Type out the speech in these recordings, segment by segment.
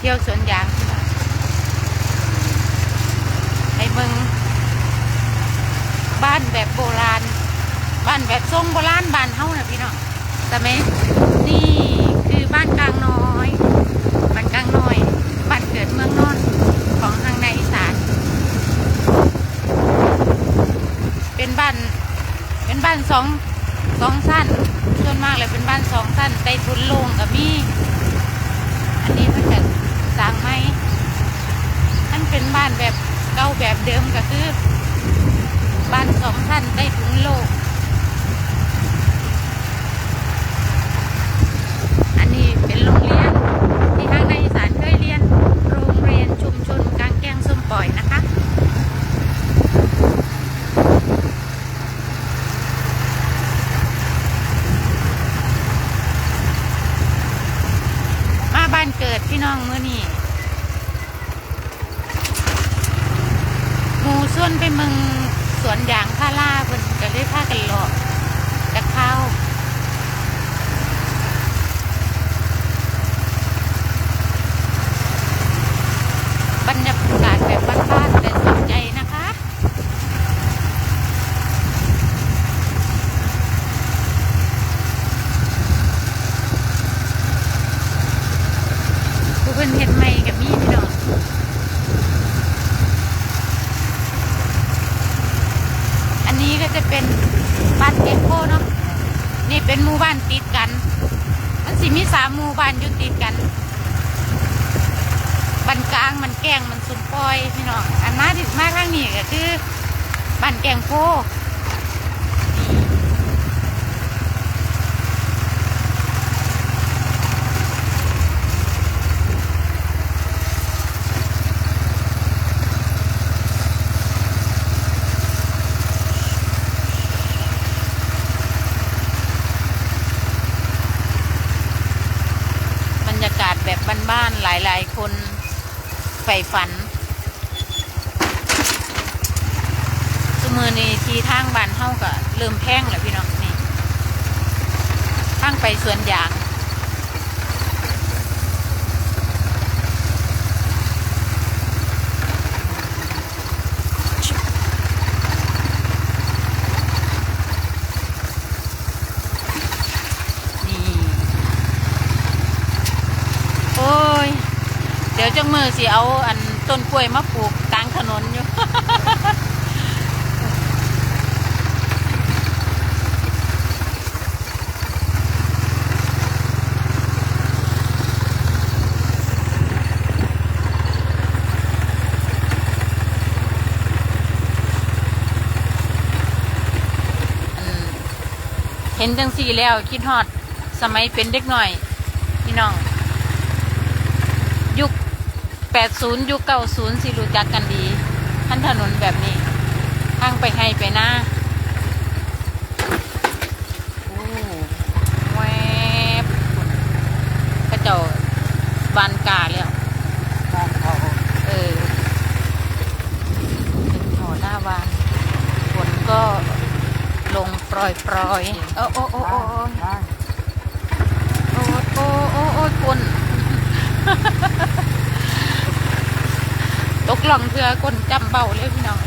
เที่ยวสวนยางพี่น้องให้เบิ่งบ้านแบบโบราณ บ้านแบบทรงโบราณบ้านเฮานะพี่น้องแต่ไหมนี่คือบ้านกลางน้อย บ้านกลางน้อย บ้านเกิดเมืองนอนของทางในอีสาน เป็นบ้าน เป็นบ้านสองสองสั้นส่วนมากเลยเป็นบ้านสองสั้นใต้ทุนลงกับมีอันนี้มันจะสร้างไหมอัน เป็นบ้านแบบเก่าแบบเดิมก็คือ บ้านสองชั้นใต้ถุนโลก อันนี้เป็นโรงเรียน ที่ทางในอีสานเคยเรียน โรงเรียนชุมชนกลางแกงส้มปล่อยนะคะ มาบ้านเกิดพี่น้องเมื้อนี้ หมูส่วนไปเมืองสวนยางพาล่าเพิ่นก็ได้พากันหลอกจะเข้าบรรยากาศแบบบ้านๆแต่สนใจนะคะ ผู้เพิ่นเฮ็ดใหม่กับมีพี่น้อง อั นี้ก็จะเป็นบ้านเก็โคเนาะนี่เป็นหมู่บ้านติดกัน มันสิมีสามหมู่บ้านอยู่ติดกันบ้านกลางมันแกงมันสุนปอยพี่น้องอันมาที่มาทางนี้ก็คือบ้านแกงโคนี่บรรยากาศแบ้านๆหลายๆ คนใฝ่ฝัน สมือนี้ทีทางบ้านเท่าก็เริ่มแพงแล้วพี่น้องนี่ทางไปสวนยาง นี่ โอ้ย เดี๋ยวจังมือสิเอาอันต้นกล้วยมาปลูกกลางถนนอยู่ เห็นจังสี่แล้วคิดฮอดสมัยเป็นเด็กหน่อย พี่น้อง ยุค80ยุค90สิรู้จักกันดีท่านถนนแบบนี้ทางไปให้ไปหน้าโอ้แวบกระเจ้าบานกาแล้วบานเขาเออถึงหอหน้าวานฝนก็ลงปล่อยปล่อยๆโอ้โอ้โอ้โอ้โอ้บ้านโอ้โอ้โอ้โอ้คน ตกหล่องเถื่อคนจำเบาเลยพี่น้อง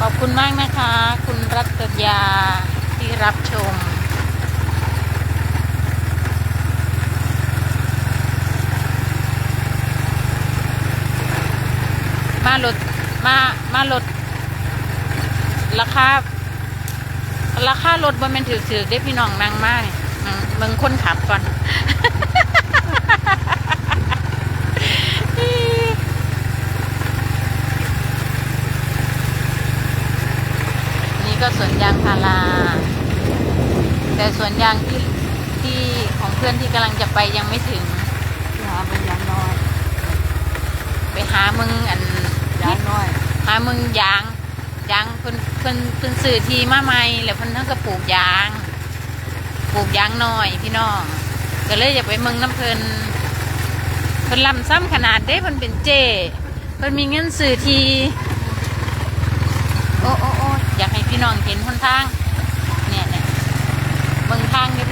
ขอบคุณมากนะคะ คุณรัตยาที่รับชม มาลดมามาลดราคา ราคารถบ่แม่นถือถือได้พี่น้องนั่งมาเนี่ยอืมมึงคนขับก่อนนี่ก็สวนยางพาราแต่สวนยางที่ที่ของเพื่อนที่กำลังจะไปยังไม่ถึงที่หาเป็นยางน้อย ไปหามึงอันยางน้อย หามึงยาง ยางเพิ่นเพิ่นเพิ่นสื่อทีมาใหม่แล้วเพิ่นทั้งก็ปลูกยางปลูกยางน้อยพี่น้อง ก็เลยอยากไปเมืองน้ำเพิ่นเพิ่นลำซ้ำขนาดได้เพิ่นเป็นเจเพิ่นมีเงินสื่อทีโอ้โอ้โอ้อยากให้พี่น้องเห็นหนทางเนี่ยเนี่ยเมืองทางเด้